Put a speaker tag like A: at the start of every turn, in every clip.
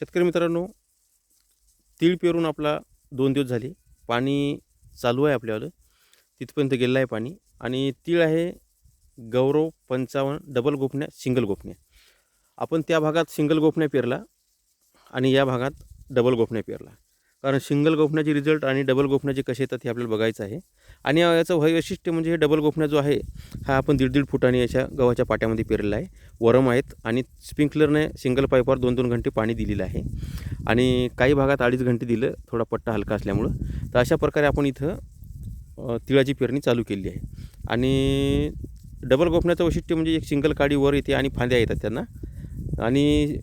A: शेतकरी मित्रांनो तीळ पेरून आपला दोन दिवस झाले. पाणी चालू आहे आपल्याला तिथपर्यंत गेलेलं आहे पाणी. आणि तीळ आहे गौरव पंचावन्न डबल गोपण्या सिंगल गोपण्या. आपण त्या भागात सिंगल गोपण्या पेरला आणि या भागात डबल गोपण्या पेरला. कारण सिंगल गोपण्याचे रिझल्ट आणि डबल गोपण्याचे कसे येतात हे आपल्याला बघायचं आहे. आणि याचं वैशिष्ट्य म्हणजे हे डबल गोफणा जो आहे हा आपण दीड दीड फुटाने याच्या गव्हाच्या पाट्यामध्ये पेरलेला आहे. वरम आहेत आणि स्प्रिंकलरने सिंगल पाईपवर दोन दोन घंटे पाणी दिलेलं आहे. आणि काही भागात अडीच घंटे दिलं थोडा पट्टा हलका असल्यामुळं. तर अशा प्रकारे आपण इथं तिळाची पेरणी चालू केली आहे. आणि डबल गोफण्याचं वैशिष्ट्य म्हणजे एक सिंगल काडी वर येते आणि फांद्या येतात त्यांना. आणि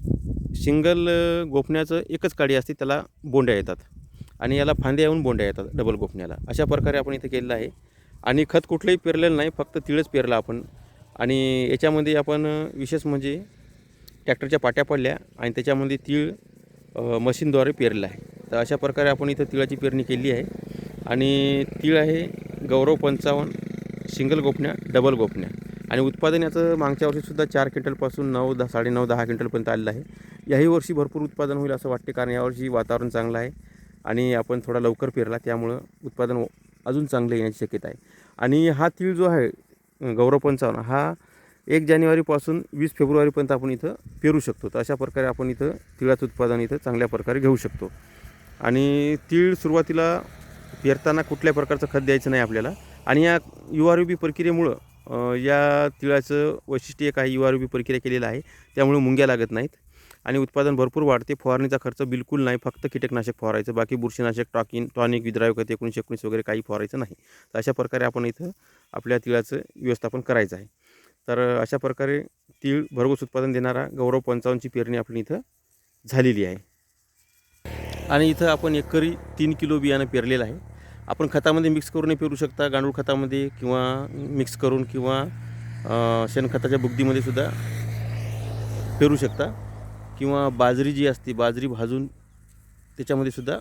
A: सिंगल गोफण्याचं एकच काडी असते त्याला बोंड्या येतात. आणि याला फांद्या येऊन बोंड्या येतात डबल गोफण्याला अशा प्रकारे आपण इथं केलेलं आहे. आणि खत कुठलंही पेरलेलं नाही फक्त तिळच पेरलं आपण. आणि याच्यामध्ये आपण विशेष म्हणजे ट्रॅक्टरच्या पाट्या पडल्या आणि त्याच्यामध्ये तीळ मशीनद्वारे पेरलं आहे. तर अशा प्रकारे आपण इथं तिळाची पेरणी केली आहे. आणि तीळ आहे गौरव पंचावन्न सिंगल गोपण्या डबल गोपण्या. आणि उत्पादन याचं मागच्या वर्षीसुद्धा चार क्विंटलपासून नऊ दहा साडेनऊ दहा क्विंटलपर्यंत आलेलं आहे. याही वर्षी भरपूर उत्पादन होईल असं वाटते कारण यावर्षी वातावरण चांगलं आहे. आणि आपण थोडा लवकर पेरला त्यामुळं उत्पादन अजून चांगलं येण्याची शक्यता आहे. आणि हा तीळ जो आहे अं, गौरव पंचावन्न हा एक जानेवारीपासून वीस फेब्रुवारीपर्यंत आपण इथं पेरू शकतो. तर अशा प्रकारे आपण इथं तिळाचं उत्पादन इथं चांगल्या प्रकारे घेऊ शकतो. आणि तीळ सुरुवातीला पेरताना कुठल्या प्रकारचं खत द्यायचं नाही आपल्याला. आणि या यू आर बी प्रक्रियेमुळं या तिळाचं वैशिष्ट्य एक आहे यू आर बी प्रक्रिया केलेलं आहे. त्यामुळे मुंग्या लागत नाहीत. आणि उत्पादन भरपूर वाढते. फवारणीचा खर्च बिलकुल नाही फक्त कीटकनाशक फवारायचं. बाकी बुरशीनाशक टॉकिन टॉनिक विद्रावक एकोणीसशे एकोणीस वगैरे काही फवारायचं नाही. तर अशा प्रकारे आपण इथं आपल्या तिळाचं व्यवस्थापन करायचं आहे. तर अशा प्रकारे तीळ भरघोस उत्पादन देणारा गौरव पंचावन्नची पेरणी आपली इथं झालेली आहे. आणि इथं आपण एकरी तीन किलो बियाणं पेरलेलं आहे. आपण खतामध्ये मिक्स करूनही पेरू शकता. गांडूळ खतामध्ये किंवा मिक्स करून किंवा शेणखताच्या बुगदीमध्ये सुद्धा पेरू शकता. किंवा बाजरी जी असते बाजरी भाजून त्याच्यामध्ये सुद्धा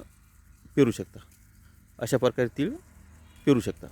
A: पेरू शकता. अशा प्रकारे तीळ पेरू शकता.